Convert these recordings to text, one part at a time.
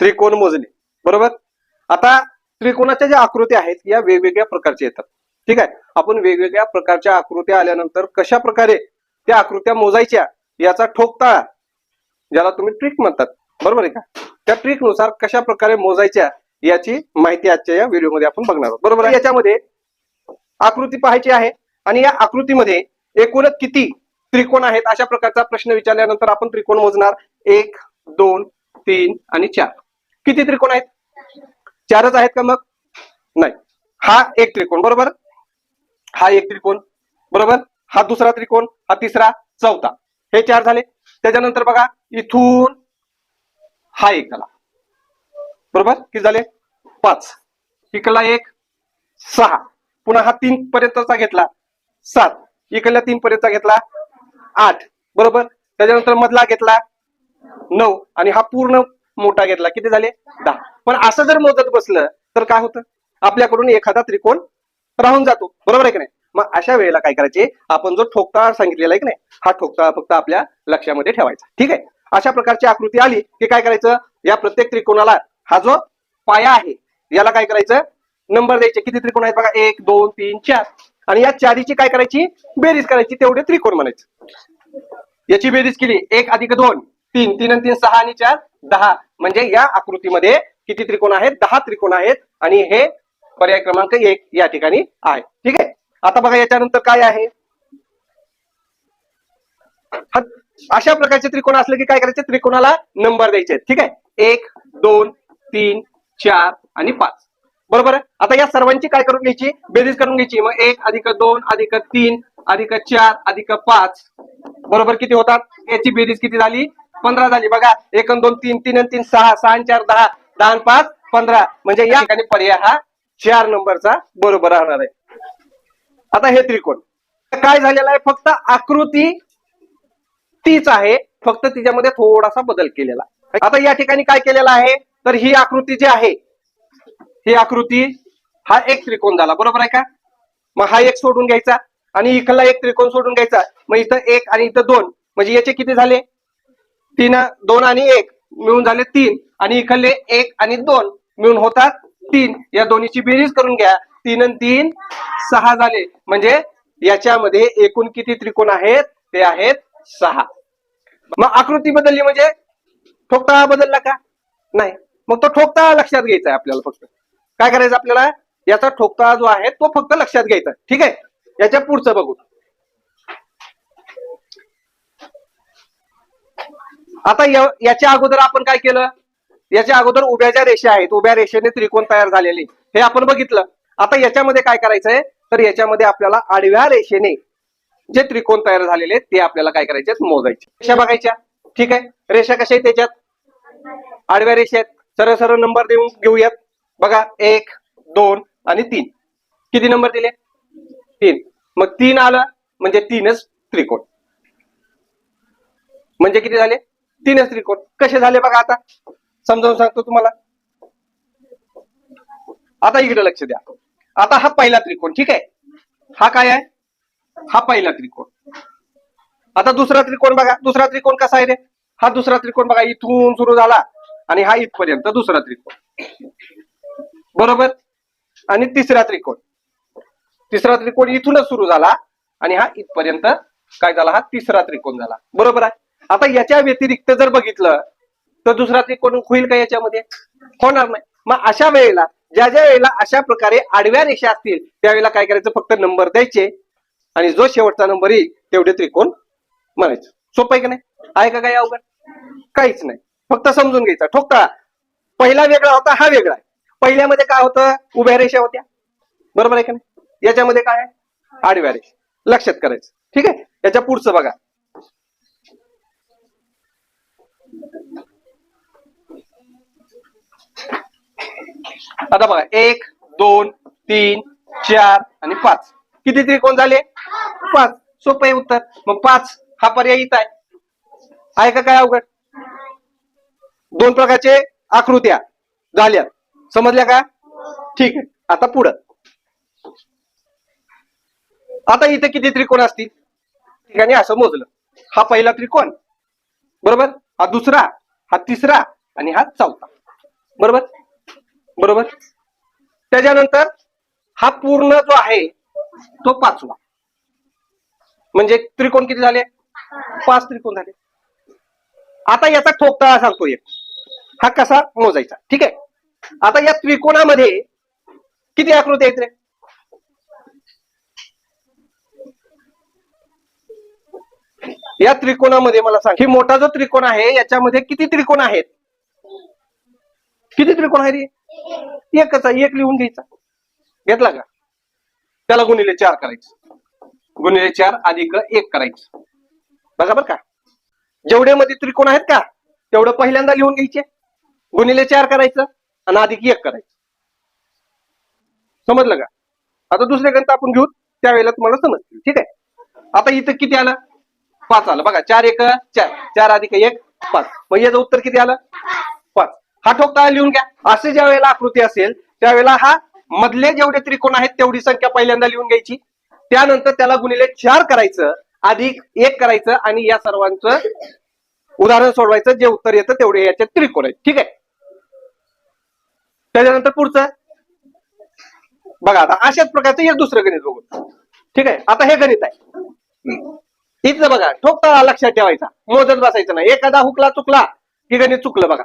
त्रिकोण मोजणे. बरोबर? आता त्रिकोणाच्या ज्या आकृत्या आहेत या वेगवेगळ्या प्रकारच्या येतात. ठीक आहे? आपण वेगवेगळ्या प्रकारच्या आकृत्या आल्यानंतर कशा प्रकारे त्या आकृत्या मोजायच्या याचा ठोकताळा ज्याला तुम्ही ट्रिक म्हणतात. बरोबर आहे का? त्या ट्रिकनुसार कशा प्रकारे मोजायच्या याची माहिती आजच्या या व्हिडिओमध्ये आपण बघणार आहोत. बरोबर आहे? याच्यामध्ये आकृती पाहायची आहे आणि या आकृतीमध्ये एकूणच किती त्रिकोण आहेत अशा प्रकारचा प्रश्न विचारल्यानंतर आपण त्रिकोण मोजणार. एक दोन तीन आणि चार. किती त्रिकोण आहेत? चारच आहेत का मग? नाही. हा एक त्रिकोण बरोबर? हा एक त्रिकोण बरोबर? हा दुसरा त्रिकोण हा तिसरा चौथा. हे चार झाले. त्याच्यानंतर बघा इथून हा एक झाला. बरोबर? किती झाले? पाच. इकडला एक सहा. पुन्हा हा तीन पर्यंतचा घेतला सात. इकडल्या तीन पर्यंतचा घेतला आठ. बरोबर? त्याच्यानंतर मधला घेतला नऊ. आणि हा पूर्ण मोठा घेतला. किती झाले? दहा. पण असं जर मोजत बसलं तर काय होतं? आपल्याकडून एखादा त्रिकोण राहून जातो. बरोबर आहे की नाही? मग अशा वेळेला काय करायचे? आपण जो ठोकताळ सांगितलेला आहे की नाही? हा ठोकताळ फक्त आपल्या लक्षामध्ये ठेवायचा. ठीक आहे? अशा प्रकारची आकृती आली की काय करायचं? या प्रत्येक त्रिकोणाला हा जो पाया आहे याला काय करायचं? नंबर द्यायचे. किती त्रिकोण आहेत बघा? एक दोन तीन चार. आणि या चारीची काय करायची? बेरीज करायची. तेवढे त्रिकोण म्हणायचं. याची बेरीज केली. एक अधिक दोन. तीन. तीन आणि तीन सहा आणि चार. दहा. म्हणजे या आकृतीमध्ये किती त्रिकोण आहेत? दहा त्रिकोण आहेत आणि हे पर्याय क्रमांक एक या ठिकाणी आहे. ठीक आहे? आता बघा याच्यानंतर काय आहे? अशा प्रकारचे त्रिकोण असले की काय करायचे? त्रिकोणाला नंबर द्यायचे ठीक आहे? एक दोन तीन चार आणि पाच. बरोबर आहे? आता या सर्वांची काय करून घ्यायची? बेरीज करून घ्यायची. मग एक अधिक दोन अधिक तीन अधिक चार अधिक पाच. बरोबर किती होतात? याची बेरीज किती झाली? पंधरा झाली. बघा एक दोन तीन तीन आणि तीन सहा सहा चार दहा दहा आणि पाच पंधरा. म्हणजे या ठिकाणी पर्याय हा चार नंबरचा बरोबर राहणार आहे. आता हे त्रिकोण. काय झालेलं आहे? फक्त आकृती तीच आहे. फक्त तिच्यामध्ये थोडासा बदल केलेला. आता या ठिकाणी काय केलेलं आहे? तर ही आकृती जी आहे ही आकृती हा एक त्रिकोण झाला. बरोबर आहे का? मग हा एक सोडून घ्यायचा आणि इकडला एक त्रिकोण सोडून घ्यायचा. मग इथं एक आणि इथं दोन. म्हणजे याचे किती झाले? तीन दोन आणि एक मिळून झाले तीन आणि इकडले एक आणि दोन मिळून होतात तीन. या दोन्हीची बेरीज करून घ्या. तीन आणि तीन सहा झाले. म्हणजे याच्यामध्ये एकूण किती त्रिकोण आहेत? ते आहेत सहा. मग आकृती बदलली म्हणजे? ठोकताळा बदलला का? नाही. मग तो ठोकताळा लक्षात घ्यायचा आहे आपल्याला फक्त. काय करायचं आपल्याला? याचा ठोकताळा जो आहे तो फक्त लक्षात घ्यायचा. ठीक आहे? याच्या पुढचं बघू. आता याच्या अगोदर आपण काय केलं? याच्या अगोदर उभ्या ज्या रेषा आहेत. उभ्या रेषेने त्रिकोण तयार झालेले. हे आपण बघितलं. आता याच्यामध्ये काय करायचंय? तर याच्यामध्ये आपल्याला आडव्या रेषेने जे त्रिकोण तयार झालेले आहेत, ते आपल्याला काय करायचे मोजायचे रेषा बघायच्या. ठीक आहे? रेषा कशा आहेत त्याच्यात? आडव्या रेषा आहेत. सरळ सरळ नंबर देऊन घेऊयात. बघा एक दोन आणि तीन. किती नंबर दिले? तीन. मग तीन आलं म्हणजे तीनच त्रिकोण. म्हणजे किती झाले? तीनच त्रिकोण. कसे झाले बघा आता? समजावून सांगतो तुम्हाला. आता इकडे लक्ष द्या. आता हा पहिला त्रिकोण ठीक आहे? हा काय आहे? हा पहिला त्रिकोण. आता दुसरा त्रिकोण बघा. दुसरा त्रिकोण कसा आहे रे? हा दुसरा त्रिकोण बघा इथून सुरू झाला आणि हा इथपर्यंत दुसरा त्रिकोण. बरोबर? आणि तिसरा त्रिकोण. तिसरा त्रिकोण इथूनच सुरू झाला आणि हा इथपर्यंत काय झाला? हा तिसरा त्रिकोण झाला. बरोबर आहे? आता याच्या व्यतिरिक्त जर बघितलं तर दुसरा ते कोण होईल का याच्यामध्ये? होणार नाही. मग अशा वेळेला ज्या ज्या वेळेला अशा प्रकारे आडव्या रेषा असतील त्यावेळेला काय करायचं? फक्त नंबर द्यायचे. आणि जो शेवटचा नंबर येईल तेवढे त्रिकोण म्हणायचं. सोपं आहे का नाही? आहे का काही अवघड? काहीच नाही. फक्त समजून घ्यायचा. ठोकता पहिला वेगळा होता हा वेगळा आहे. पहिल्यामध्ये काय होतं? उभ्या रेषा होत्या. बरोबर आहे का नाही? याच्यामध्ये काय आहे? आडव्या रेषा. लक्षात करायचं. ठीक आहे? याच्या पुढचं बघा. आता बघा एक दोन तीन चार आणि पाच. किती त्रिकोण झाले? पाच. सोपं आहे उत्तर. मग पाच हा पर्याय इथं आहे. का काय अवघड? दोन प्रकारचे आकृत्या झाल्या समजल्या का? ठीक आहे. आता पुढं. आता इथे किती त्रिकोण असतील? ठिकाणी असं मोजलं. हा पहिला त्रिकोण. बरोबर? हा दुसरा हा तिसरा आणि हा चौथा. बरोबर? बरोबर? त्याच्यानंतर हा पूर्ण जो आहे तो पाचवा. म्हणजे त्रिकोण किती झाले? पाच त्रिकोण झाले. आता याचा ठोकताळा सांगतो एक हा कसा मोजायचा? ठीक आहे? आता या त्रिकोणामध्ये किती आकृती आहेत रे? या त्रिकोणामध्ये मला सांग ही मोठा जो त्रिकोण आहे याच्यामध्ये किती त्रिकोण आहेत? किती त्रिकोण आहे रे एकच आहे एक लिहून घ्यायचा. घेतला का? त्याला गुणिले चार करायचं. गुणिले चार अधिक एक करायचं. बघा बरं का. जेवढे मध्ये त्रिकोण आहेत का तेवढं पहिल्यांदा लिहून घ्यायचे. गुणिले चार करायचं आणि अधिक एक करायचं. समजलं का? आता दुसरे गणित आपण घेऊ त्यावेळेला तुम्हाला समजतील. ठीक आहे? आता इथं किती आलं? पाच आलं. बघा चार एक चार. चार अधिक एक पाच. मग याचं उत्तर किती आलं? हा ठोकता लिहून घ्या. असे ज्या वेळेला आकृती असेल त्यावेळेला हा मधले जेवढे त्रिकोण आहेत तेवढी संख्या पहिल्यांदा लिहून घ्यायची. त्यानंतर त्याला गुणिले चार करायचं अधिक एक करायचं आणि या सर्वांचं उदाहरण सोडवायचं जे उत्तर येतं तेवढे याचे त्रिकोण आहेत. ठीक आहे? त्याच्यानंतर पुढचं. बघा आता अशाच प्रकारचं एक दुसरं गणित बघू. ठीक आहे? आता हे गणित आहे. इथलं बघा ठोकता लक्षात ठेवायचा. मोजत बसायचं नाही. एखादा हुकला चुकला की गणित चुकलं बघा.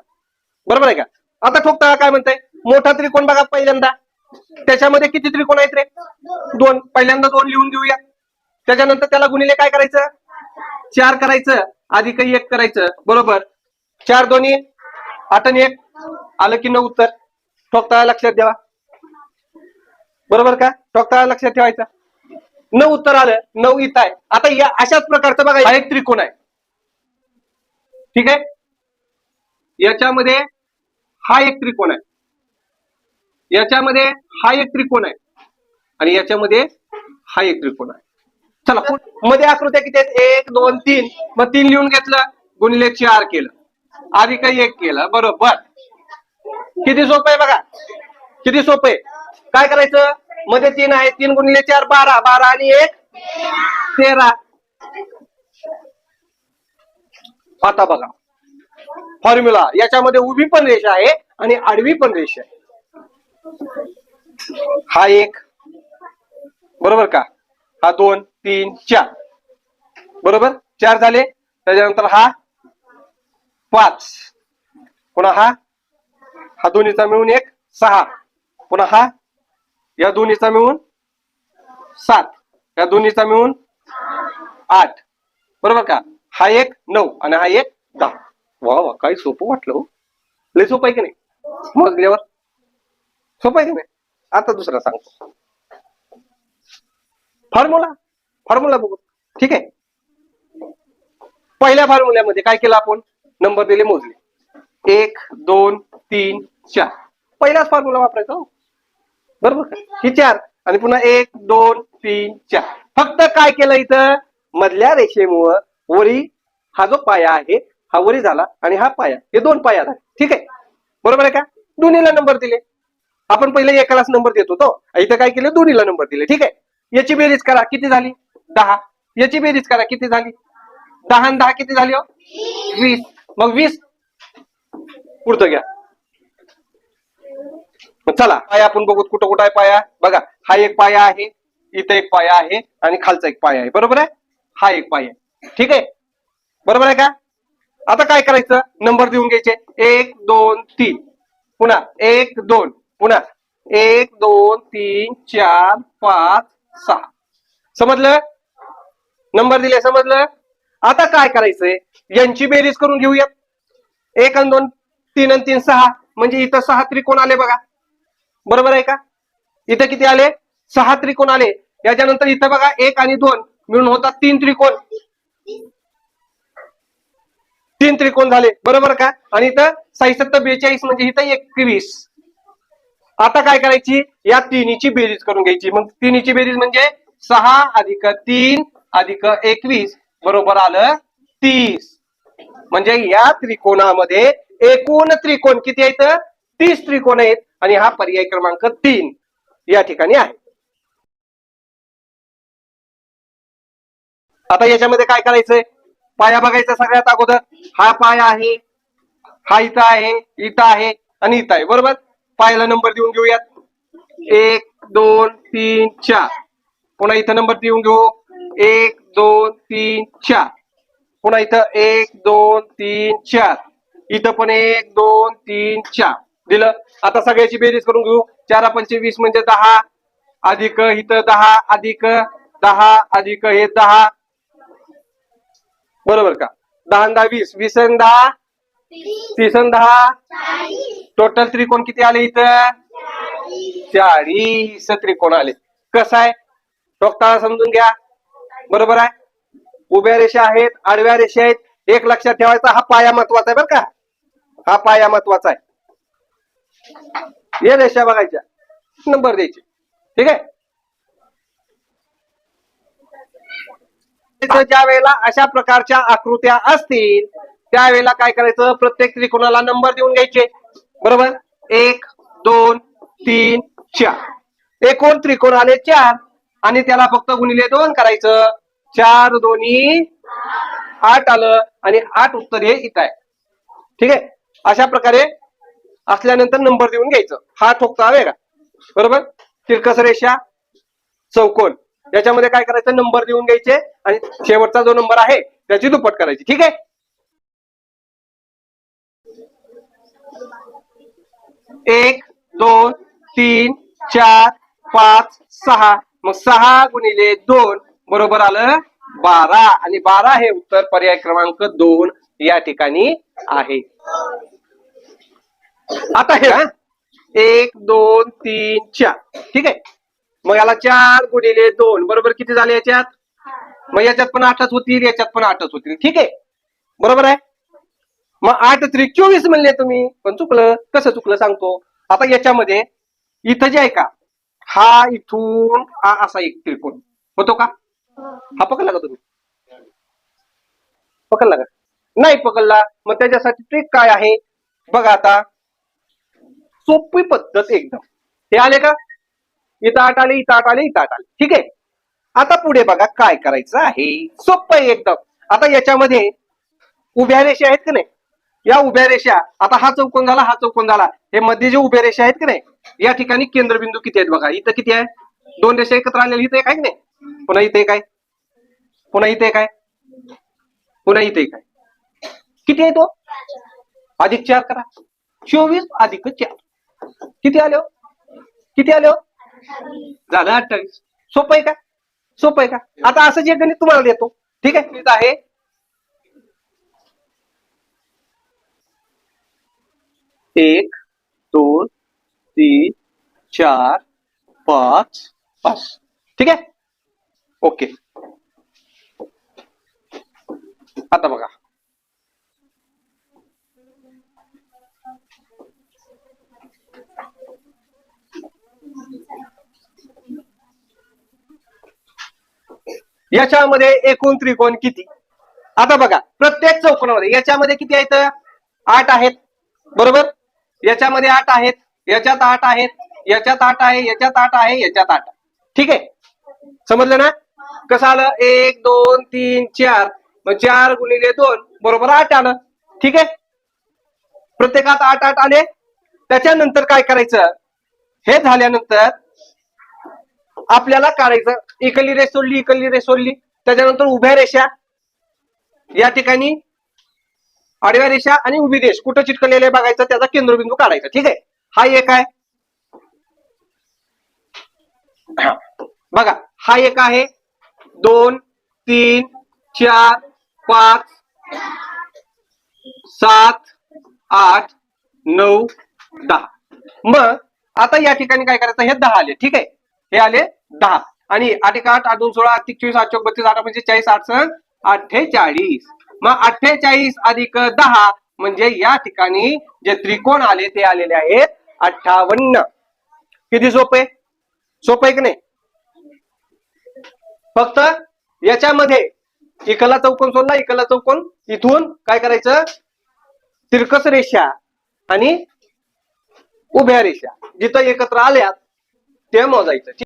बरोबर आहे का? आता ठोकता काय म्हणताय? मोठा त्रिकोण बघा पहिल्यांदा. त्याच्यामध्ये किती त्रिकोण आहेत रे? दोन. पहिल्यांदा दोन लिहून घेऊया. त्याच्यानंतर त्याला गुणिले काय करायचं? चार करायचं. आधी काही एक करायचं. बरोबर? चार दोन्ही आठ आणि एक. आलं की नऊ उत्तर. ठोकता लक्षात द्यावा बरोबर का? ठोकता लक्षात ठेवायचा. नऊ उत्तर आलं. नऊ इथं आहे. आता या अशाच प्रकारचं बघा एक त्रिकोण आहे. ठीक आहे? याच्यामध्ये हा एक त्रिकोण आहे. याच्यामध्ये हा एक त्रिकोण आहे आणि याच्यामध्ये हा एक त्रिकोण आहे. चला मध्ये आकृत्या किती आहेत? एक दोन तीन. मग तीन लिहून घेतलं गुणिले चार केलं. आधी काही एक केलं बरोबर. किती सोपं आहे बघा. किती सोपं आहे? काय करायचं? मध्ये तीन आहे तीन गुणिले चार बारा. बारा आणि एक तेरा. आता बघा. फॉर्म्युला. याच्यामध्ये उभी पण रेषा आहे आणि आडवी पण रेषा आहे. हा एक. बरोबर का? हा दोन तीन चार. बरोबर? चार झाले. त्याच्यानंतर हा पाच. पुन्हा हा. हा दोन्हीचा मिळून एक सहा. पुन्हा हा. या दोन्हीचा मिळून सात. या दोन्हीचा मिळून आठ. बरोबर का? हा एक नऊ आणि हा एक दहा. वा वा काही सोपं वाटलं हो. लय सोपं आहे की नाही? मोजल्यावर? सोपं आहे की नाही? आता दुसरा सांगतो. फॉर्म्युला फॉर्म्युला बघू. ठीक आहे? पहिल्या फॉर्म्युल्यामध्ये काय केलं आपण? नंबर दिले मोजले. एक दोन तीन चार. पहिलाच फॉर्म्युला वापरायचा हो. बरोबर? ही चार. आणि पुन्हा एक दोन तीन चार. फक्त काय केलं इथं? मधल्या रेषेमुळं वरी हा जो पाया आहे हा वरी झाला आणि हा पाया हे दोन पाया झाले. ठीक आहे? बरोबर आहे का? दोन्हीला नंबर दिले. आपण पहिले एकालाच नंबर देत होतो. इथं काय केलं? दोन्हीला नंबर दिले. ठीक आहे? याची बेरीज करा. किती झाली? दहा. याची बेरीज करा. किती झाली? दहा आणि दहा किती झाली हो? वीस. मग वीस? पुढचं घ्या. मग चला. पाया आपण बघू कुठं कुठं आहे पाया. बघा हा एक पाया आहे इथं एक पाया आहे आणि खालचा एक पाया आहे. बरोबर आहे? हा एक पाया आहे. ठीक आहे? बरोबर आहे का? आता काय करायचं? नंबर देऊन घ्यायचे. एक दोन तीन. पुन्हा. एक दोन. पुन्हा. एक दोन तीन चार पाच सहा. समजलं? नंबर दिले समजलं? आता काय करायचंय? यांची बेरीज करून घेऊयात. एक आणि दोन तीन आणि तीन सहा. म्हणजे इथं सहा त्रिकोण आले बघा. बरोबर आहे का? इथं किती आले? सहा त्रिकोण आले. याच्यानंतर इथं बघा एक आणि दोन. मिळून होतात तीन त्रिकोण. तीन त्रिकोण झाले. बरोबर का? आणि इथं साईसत्तर बेचाळीस म्हणजे इथं एकवीस. आता काय करायची? या तिन्हीची बेरीज करून घ्यायची. मग तिन्हीची बेरीज म्हणजे सहा अधिक तीन अधिक एकवीस बरोबर आलं तीस. म्हणजे या त्रिकोणामध्ये एकूण त्रिकोण किती आहेत? तीस त्रिकोण आहेत. आणि हा पर्याय क्रमांक तीन या ठिकाणी आहे. आता याच्यामध्ये काय करायचंय? पाया बघायचा सगळ्यात अगोदर. हा पाया आहे हा इथं आहे इथं आहे आणि इथं आहे. बरोबर? पायाला नंबर देऊन घेऊयात. एक दोन तीन चार. पुन्हा इथं नंबर देऊन घेऊ. एक दोन तीन चार. पुन्हा इथं एक दोन तीन चार. इथं पण एक दोन तीन चार. दिलं? आता सगळ्याची बेरीज करून घेऊ. चारा पंचवीस म्हणजे दहा. अधिक इथं दहा अधिक दहा अधिक हे दहा. बरोबर का? दहा दहा वीस. वीस दहा? तीस दहा? टोटल त्रिकोण किती आले इथं? चाळीस त्रिकोण आले. कसं आहे? टोकताळा समजून घ्या. बरोबर आहे? उभ्या रेषा आहेत आडव्या रेषा आहेत. एक लक्षात ठेवायचा हा पाया महत्त्वाचा आहे बरं का? हा पाया महत्त्वाचा आहे. हे रेषा बघायच्या. नंबर द्यायचे. ठीक आहे? तिथं ज्या वेळेला अशा प्रकारच्या आकृत्या असतील त्यावेळेला काय करायचं? प्रत्येक त्रिकोणाला नंबर देऊन घ्यायचे. बरोबर? एक दोन तीन चार. एकूण त्रिकोण आले चार आणि त्याला फक्त गुणिले दोन करायचं. चार दोन्ही आठ आलं आणि आठ उत्तर हे इथं आहे. ठीक आहे? अशा प्रकारे असल्यानंतर नंबर देऊन घ्यायचं. हा ठोकता वेगळा. बरोबर? तिरकस रेषा चौकोन. याच्यामध्ये काय करायचं? नंबर देऊन घ्यायचे आणि शेवटचा जो नंबर आहे त्याची दुप्पट करायची. ठीक आहे? एक दोन तीन चार पाच सहा. मग सहा गुणिले दोन बरोबर आलं बारा. आणि बारा हे उत्तर पर्याय क्रमांक दोन या ठिकाणी आहे. आता हे. एक दोन तीन चार. ठीक आहे? मग याला चार गुणिले दोन. बरोबर किती झाले याच्यात? मग याच्यात पण आठच होतील याच्यात पण आठच होतील. ठीक आहे? बरोबर आहे? मग आठ त्रिक चोवीस म्हणले तुम्ही. पण चुकलं. कसं चुकलं सांगतो? आता याच्यामध्ये इथं जे आहे का हा इथून हा असा एक त्रिकोण. होतो का? हा पकडला का तुम्ही? पकडला का? नाही पकडला. मग त्याच्यासाठी ट्रिक काय आहे? बघा आता. सोपी पद्धत एकदम. हे आले का? इथं आठ आले इथं आठ आले इथं आठ आले ठीक आहे? आता पुढे बघा काय करायचं आहे. सोपं आहे एकदम. आता याच्यामध्ये उभ्या रेषा आहेत की नाही? या उभ्या रेषा आता हा चौकोन झाला हा चौकोन झाला. हे मध्ये जे उभ्या रेषा आहेत की नाही? या ठिकाणी केंद्रबिंदू किती आहेत बघा? इथं किती आहे? दोन रेषा एकत्र आलेली इथे काय की नाही? पुन्हा इथे काय पुन्हा इथे काय पुन्हा इथे काय किती आहे तो? अधिक चार करा. चोवीस अधिक चार. किती आलो हो? किती आले हो? झालं अठ्ठावीस. सोपं आहे का? सोपं आहे का? आता असं जे गणित तुम्हाला देतो ठीक आहे? मीच आहे. एक दोन तीन चार पाच पाच. ठीक आहे? ओके. आता बघा. याच्यामध्ये एकूण त्रिकोण किती? आता बघा प्रत्येक चौकोनामध्ये याच्यामध्ये किती आहेत? आठ आहेत. बरोबर? याच्यामध्ये आठ आहेत याच्यात आठ आहेत याच्यात आठ आहे याच्यात आठ आहे याच्यात आठ ठीक आहे? समजलं ना? कसं आलं? एक दोन तीन चार. मग चार गुणिले दोन बरोबर आठ आलं. ठीक आहे? प्रत्येकात आठ आठ आले. त्याच्यानंतर काय करायचं? हे झाल्यानंतर आपल्याला काढायचं. इकली रेष सोडली इकली रेष सोडली. त्याच्यानंतर उभ्या रेषा. या ठिकाणी आडव्या रेषा आणि उभी रेष. कुठं चिटकलेलं आहे बघायचं त्याचा केंद्रबिंदू काढायचा. ठीक आहे? हा एक आहे. बघा हा एक आहे. दोन तीन चार पाच सात आठ नऊ दहा. मग आता या ठिकाणी काय करायचं? हे दहा आले. ठीक आहे? हे आले दहा. आणि आठ एक आठ आठ दोन सोळा आठ चोवीस आठ चौक बत्तीस आठ म्हणजे चाळीस आठ सण अठ्ठेचाळीस. मग अठ्ठेचाळीस अधिक दहा म्हणजे या ठिकाणी जे त्रिकोण आले ते आलेले आहेत अठ्ठावन्न. किती सोपे? सोपं आहे की नाही? फक्त याच्यामध्ये इकला चौकोन सोडला इकला चौकोन इथून काय करायचं? तिरकस रेषा आणि उभ्या रेषा. जिथं एकत्र आल्यात ते मोजायचं.